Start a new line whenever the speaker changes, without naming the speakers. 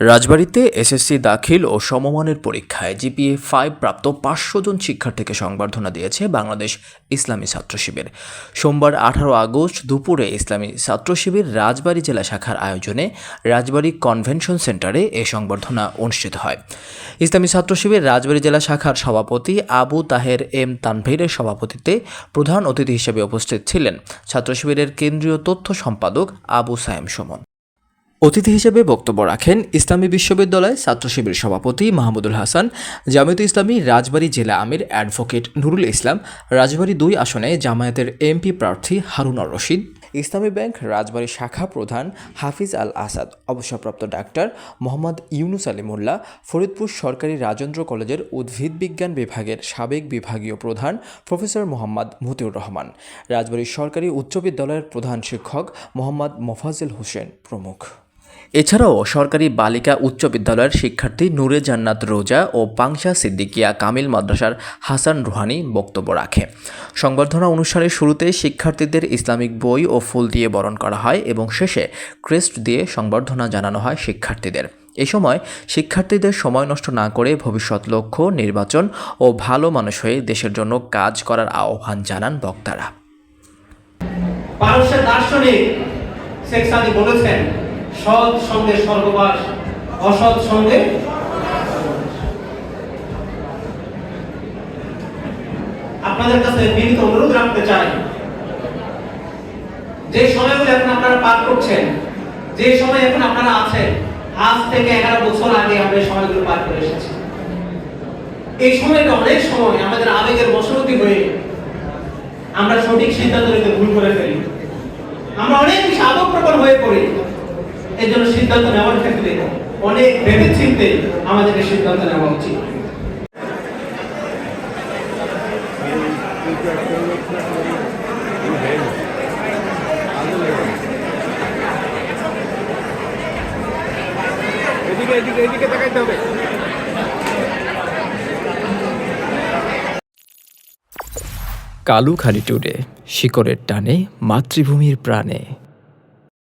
রাজবাড়ীতে SSC দাখিল ও সমমানের পরীক্ষায় জিপিএ ফাইভ প্রাপ্ত পাঁচশো জন শিক্ষার্থীকে সংবর্ধনা দিয়েছে বাংলাদেশ ইসলামী ছাত্র শিবির। সোমবার আঠারো আগস্ট দুপুরে ইসলামী ছাত্র শিবির রাজবাড়ী জেলা শাখার আয়োজনে রাজবাড়ী কনভেনশন সেন্টারে এ সংবর্ধনা অনুষ্ঠিত হয়। ইসলামী ছাত্র শিবির রাজবাড়ী জেলা শাখার সভাপতি আবু তাহের এম তানভীরের সভাপতিত্বে প্রধান অতিথি হিসেবে উপস্থিত ছিলেন ছাত্র শিবিরের কেন্দ্রীয় তথ্য সম্পাদক আবু সায়েম সুমন। অতিথি হিসেবে বক্তব্য রাখেন ইসলামী বিশ্ববিদ্যালয় ছাত্র শিবির সভাপতি মাহমুদুল হাসান জামায়াত ইসলামী রাজবাড়ী জেলা আমির অ্যাডভোকেট নুরুল ইসলাম, রাজবাড়ী দুই আসনে জামায়াতের এমপি প্রার্থী হারুনার রশিদ, ইসলামী ব্যাংক রাজবাড়ী শাখা প্রধান হাফিজ আল আসাদ, অবসরপ্রাপ্ত ডাক্তার মোহাম্মদ ইউনুস আলী মোল্লা, ফরিদপুর সরকারি রাজেন্দ্র কলেজের উদ্ভিদ বিজ্ঞান বিভাগের সাবেক বিভাগীয় প্রধান প্রফেসর মোহাম্মদ মতিউর রহমান, রাজবাড়ী সরকারি উচ্চ বিদ্যালয়ের প্রধান শিক্ষক মোহাম্মদ মোফাজেল হোসেন প্রমুখ। এছাড়াও সরকারি বালিকা উচ্চ বিদ্যালয়ের শিক্ষার্থী নূরে জান্নাত রোজা ও পাংশা সিদ্দিকিয়া কামিল মাদ্রাসার হাসান রুহানি বক্তব্য রাখে। সংবর্ধনা অনুষ্ঠানের শুরুতে শিক্ষার্থীদের ইসলামিক বই ও ফুল দিয়ে বরণ করা হয় এবং শেষে ক্রেস্ট দিয়ে সংবর্ধনা জানানো হয় শিক্ষার্থীদের। এ সময় শিক্ষার্থীদের সময় নষ্ট না করে ভবিষ্যৎ লক্ষ্য, নির্বাচন ও ভালো মানুষ হয়ে দেশের জন্য কাজ করার আহ্বান জানান বক্তারা।
দার্শনিক বলেছেন সৎ সঙ্গে স্বর্গবাস, অসৎ সঙ্গে আপনাদের কাছে বিনীত অনুরোধ রাখতে চাই। যে সময়গুলো এখন আপনারা পার করছেন, যে সময় এখন আপনারা আছেন, আজ থেকে এগারো বছর আগে আমরা এই সময়গুলো পার করে এসেছি। এই সময়টা অনেক সময় আমাদের আবেগের বশবর্তী হয়ে আমরা সঠিক সিদ্ধান্ত নিতে ভুল করে ফেলি। আমরা অনেক বেশি আবেগপ্রবণ হয়ে পড়ি। এই জন্য সিদ্ধান্ত নেওয়ার ক্ষেত্রে অনেক ভেবে চিনতে আমাদেরকে সিদ্ধান্ত নেওয়া উচিত।
এদিকে এদিকে এদিকে তাকাইতে হবে।
কালুখালী টুডে শিকড়ের টানে মাতৃভূমির প্রাণে।